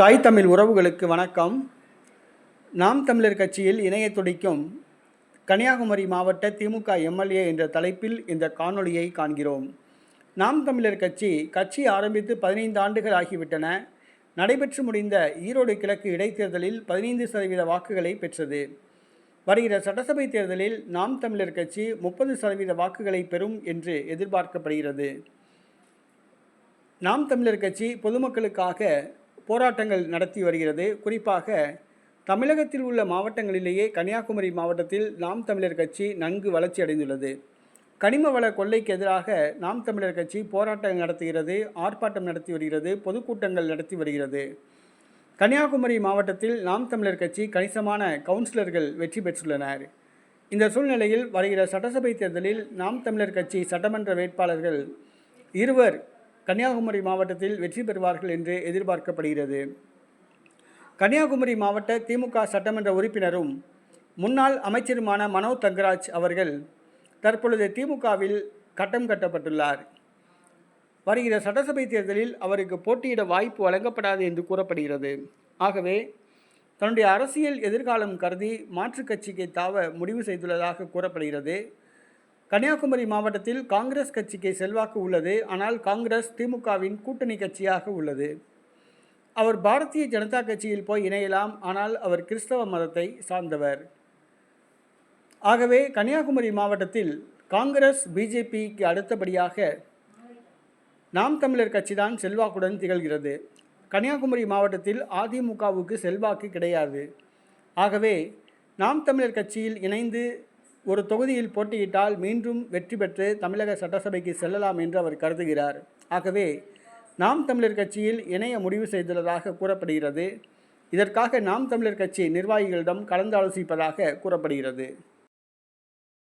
தாய் தமிழ் உறவுகளுக்கு வணக்கம். நாம் தமிழர் கட்சியில் இணைய துடிக்கும் கன்னியாகுமரி மாவட்ட திமுக எம்எல்ஏ என்ற தலைப்பில் இந்த காணொளியை காண்கிறோம். நாம் தமிழர் கட்சி கட்சி ஆரம்பித்து பதினைந்து ஆண்டுகள் ஆகிவிட்டன. நடைபெற்று முடிந்த ஈரோடு கிழக்கு இடைத்தேர்தலில் பதினைந்து சதவீத வாக்குகளை பெற்றது. வருகிற சட்டசபை தேர்தலில் நாம் தமிழர் கட்சி முப்பது சதவீத வாக்குகளை பெறும் என்று எதிர்பார்க்கப்படுகிறது. நாம் தமிழர் கட்சி பொதுமக்களுக்காக போராட்டங்கள் நடத்தி வருகிறது. குறிப்பாக தமிழகத்தில் உள்ள மாவட்டங்களிலேயே கன்னியாகுமரி மாவட்டத்தில் நாம் தமிழர் கட்சி நன்கு வளர்ச்சி அடைந்துள்ளது. கனிம வள கொள்ளைக்கு எதிராக நாம் தமிழர் கட்சி போராட்டம் நடத்துகிறது ஆர்ப்பாட்டம் நடத்தி வருகிறது பொதுக்கூட்டங்கள் நடத்தி வருகிறது. கன்னியாகுமரி மாவட்டத்தில் நாம் தமிழர் கட்சி கணிசமான கவுன்சிலர்கள் வெற்றி பெற்றுள்ளனர். இந்த சூழ்நிலையில் வருகிற சட்டசபை தேர்தலில் நாம் தமிழர் கட்சி சட்டமன்ற வேட்பாளர்கள் இருவர் கன்னியாகுமரி மாவட்டத்தில் வெற்றி பெறுவார்கள் என்று எதிர்பார்க்கப்படுகிறது. கன்னியாகுமரி மாவட்ட திமுக சட்டமன்ற உறுப்பினரும் முன்னாள் அமைச்சருமான மனோ தங்கராஜ் அவர்கள் தற்பொழுது திமுகவில் கட்டம் கட்டப்பட்டுள்ளார். வருகிற சட்டசபை தேர்தலில் அவருக்கு போட்டியிட வாய்ப்பு வழங்கப்படாது என்று கூறப்படுகிறது. ஆகவே தன்னுடைய அரசியல் எதிர்காலம் கருதி மாற்றுக் கட்சிக்கு தாவ முடிவு செய்துள்ளதாக கூறப்படுகிறது. கன்னியாகுமரி மாவட்டத்தில் காங்கிரஸ் கட்சிக்கு செல்வாக்கு உள்ளது. ஆனால் காங்கிரஸ் திமுகவின் கூட்டணி கட்சியாக உள்ளது. அவர் பாரதிய ஜனதா கட்சியில் போய் இணையலாம். ஆனால் அவர் கிறிஸ்தவ மதத்தை சார்ந்தவர். ஆகவே கன்னியாகுமரி மாவட்டத்தில் காங்கிரஸ் பிஜேபிக்கு அடுத்தபடியாக நாம் தமிழர் கட்சி தான் செல்வாக்குடன் திகழ்கிறது. கன்னியாகுமரி மாவட்டத்தில் அதிமுகவுக்கு செல்வாக்கு கிடையாது. ஆகவே நாம் தமிழர் கட்சியில் இணைந்து ஒரு தொகுதியில் போட்டியிட்டால் மீண்டும் வெற்றி பெற்று தமிழக சட்டசபைக்கு செல்லலாம் என்று அவர் கருதுகிறார். ஆகவே நாம் தமிழர் கட்சியில் இணைய முடிவு செய்துள்ளதாக கூறப்படுகிறது. இதற்காக நாம் தமிழர் கட்சி நிர்வாகிகளிடம் கலந்தாலோசிப்பதாக கூறப்படுகிறது.